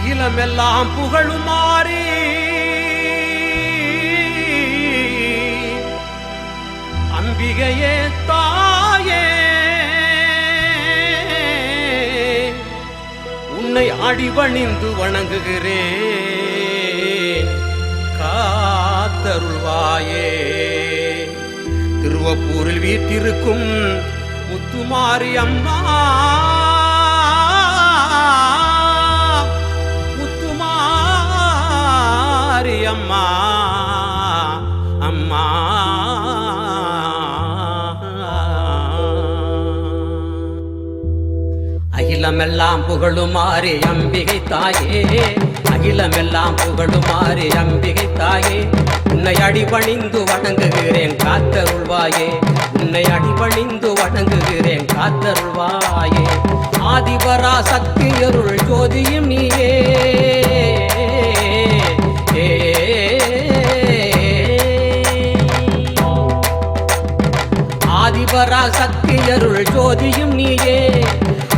அகிலமெல்லாம் புகழுமாறி. அம்பிகையே தாயே உன்னை அடிபணிந்து வணங்குகிறேன். காத்தருள்வாயே. திருவப்பூரில் வீட்டிருக்கும் முத்துமாரி அம்மா அம்மா அம்மா. அகிலமெல்லாம் புகழுமாறு அம்பிகை தாயே அகிலமெல்லாம் புகழுமாறு அம்பிகை தாயே உன்னை அடிபணிந்து வணங்குகிறேன் காத்தருள்வாயே. உன்னை அடிபணிந்து வணங்குகிறேன் காத்தருள்வாயே. ஆதிபரா சக்தி அருள் ஜோதியும் நீயே. ஆதிபரா அருள் ஜோதியும் நீயே.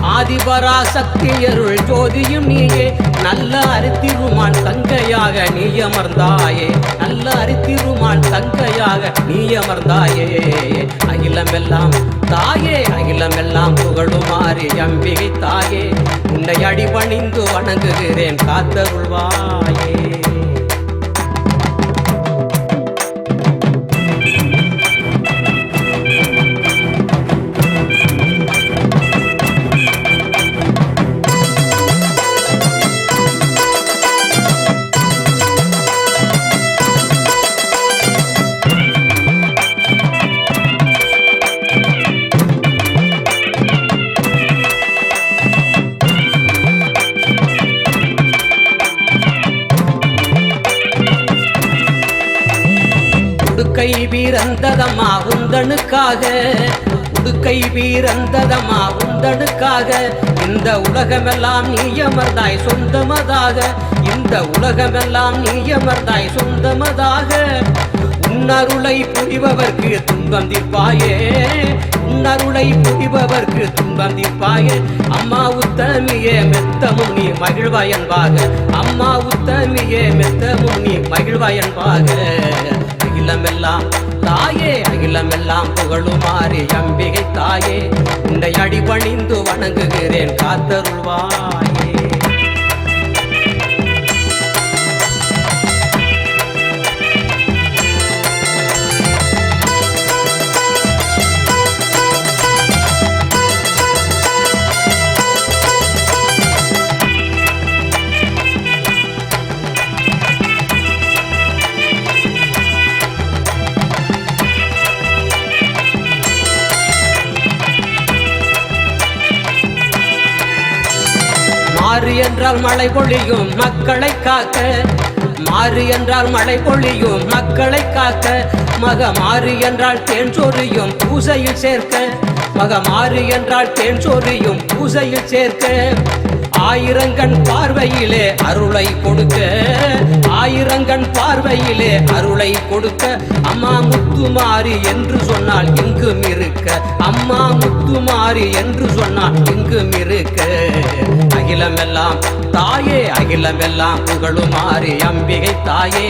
ஆதிபரா சக்தி அருள் ஜோதியும் நீயே. நல்ல அரித்திருமான் தங்கையாக நீ அமர்ந்தாயே. நல்ல அரித்திருமான் தங்கையாக நீ அமர்ந்தாயே. அகிலமெல்லாம் தாயே அகிலமெல்லாம் புகழுமாறு அம்பிகை தாயே. உன்னை அடிபணிந்து வணங்குகிறேன் காத்தருள்வாயே. உடுக்கை வீரந்ததம்மா உந்தனுக்காக. உடுக்கை வீரந்ததம்மா உந்தனுக்காக. இந்த உலகமெல்லாம் நீயமர்ந்தாய் சொந்தமதாக. இந்த உலகமெல்லாம் நீயமர்ந்தாய் சொந்தமதாக. உன்னருளை புரிபவர்க்கு துன்பம் தீர்ப்பாயே. உன்னருளை புரிபவர்க்கு துன்பம் தீர்ப்பாயே. அம்மா உத்தமியே மெத்தமும் நீ மகிழ்வாயன்பாக. அம்மா உத்தமியே மெத்தமும் நீ மகிழ்வாயன்பாக. அகிலமெல்லாம் தாயே அகிலமெல்லாம் புகழுமாறு அம்பிகை தாயே. உன்னை அடிபணிந்து வணங்குகிறேன் காத்தருள்வாயே. மாறு என்றால் மழை பொழியும் மக்களை காக்க. மாறு என்றால் மழை பொழியும் மக்களை காக்க. மக மாறு என்றால் தேன் சொறியும் பூசையில் சேர்க்க. மக மாறு என்றால் தேன் சொறியும் பூசையில் சேர்க்க. ஆயிரங்கண் பார்வையிலே அருளை கொடுக்க ஆயிரங்கண் பார்வையிலே அருளை கொடுக்க அம்மா முத்துமாரி என்று சொன்னால் இங்கும் இருக்க அம்மா முத்துமாரி என்று சொன்னால் இங்கும் இருக்க. அகிலமெல்லாம் தாயே அகிலமெல்லாம் புகழுமாறு அம்பிகை தாயே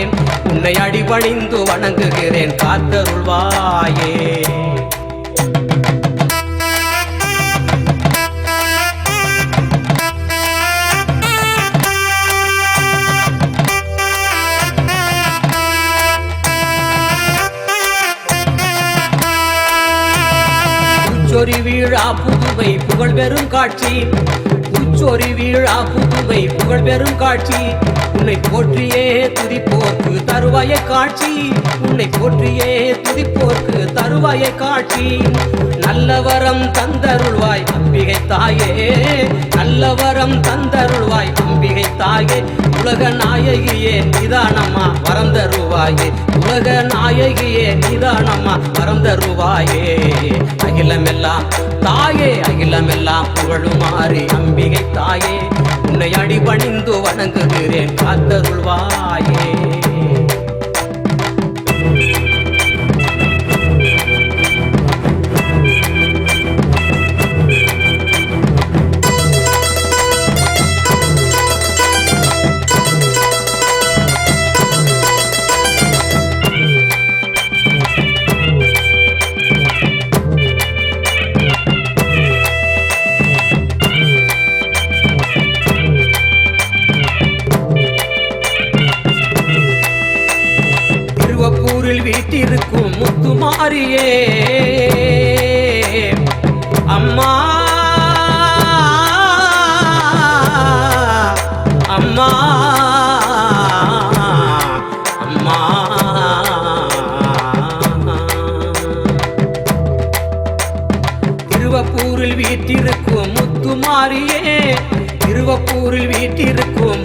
உன்னை அடிபணிந்து வணங்குகிறேன் காத்தருள்வாயே. உச்சொரி வீழா புதுவை புகழ் பெறும் காட்சி. உச்சொரி வீழா புதுவை புகழ் பெறும் காட்சி. உன்னை போற்றியே துதிப்போர்க்கு தருவாய காட்சி. உன்னை போற்றியே துதிப்போர்க்கு தருவாய காட்சி. நல்லவரம் தந்தருள்வாய் அம்பிகை தாயே. நல்ல வரம் தந்தருள்வாய். அம்பிகை தாயே உலக நாயகியே நிதானம்மா வரந்தருவாயே. உலக நாயகியே நிதானம்மா வரந்தருவாயே. அகிலமெல்லாம் தாயே அகிலமெல்லாம் புகழுமாறு. அம்பிகை தாயே உன்னை அடிபணிந்து வணங்குகிறேன். காத்தருள்வாயே. முத்துமாரியே. அம்மா. அம்மா. அம்மா. திருவப்பூரில் வீட்டிருக்கும் முத்துமாரியே. திருவப்பூரில் வீட்டிருக்கும்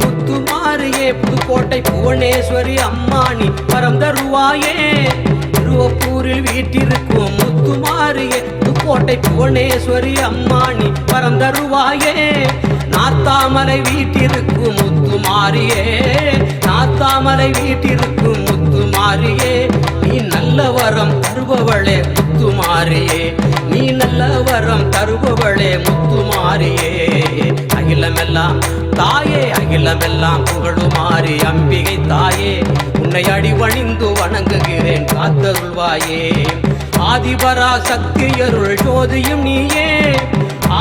முத்துமாரியே புதுக்கோட்டை புவனேஸ்வரி அம்மானி வரம் தருவாயே. திருவப்பூரில் வீட்டிருக்கும் முத்துமாரியே புதுக்கோட்டை புவனேஸ்வரி அம்மானி வரம் தருவாயே. நாத்தாமலை வீட்டிருக்கும் முத்துமாரியே நாத்தாமலை வீட்டிருக்கும் முத்துமாரியே. நீ நல்ல வரம் தருபவளே முத்துமாரியே நீ நல்ல வரம் தருபவளே முத்துமாரியே. அகிலமெல்லாம். தாயே அகிலமெல்லாம் புகழுமாறி அம்பிகை தாயே. உன்னை அடிவணிந்து வணங்குகிறேன் காத்தருள்வாயே. ஆதிபரா சக்தியருள் ஜோதியும் நீயே.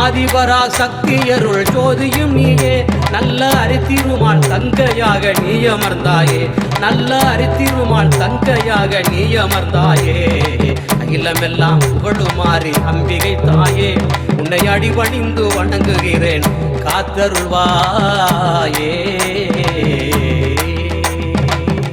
ஆதிபரா சக்தியருள் ஜோதியும் நீயே. நல்ல அரித்திருமான் தங்கையாக நீ அமர்ந்தாயே நல்ல அரித்திருமான் தங்கையாக நீ அமர்ந்தாயே அகிலமெல்லாம் புகழுமாறி அம்பிகை தாயே. உன்னை அடிபணிந்து வணங்குகிறேன் காத்தருள்வாயே.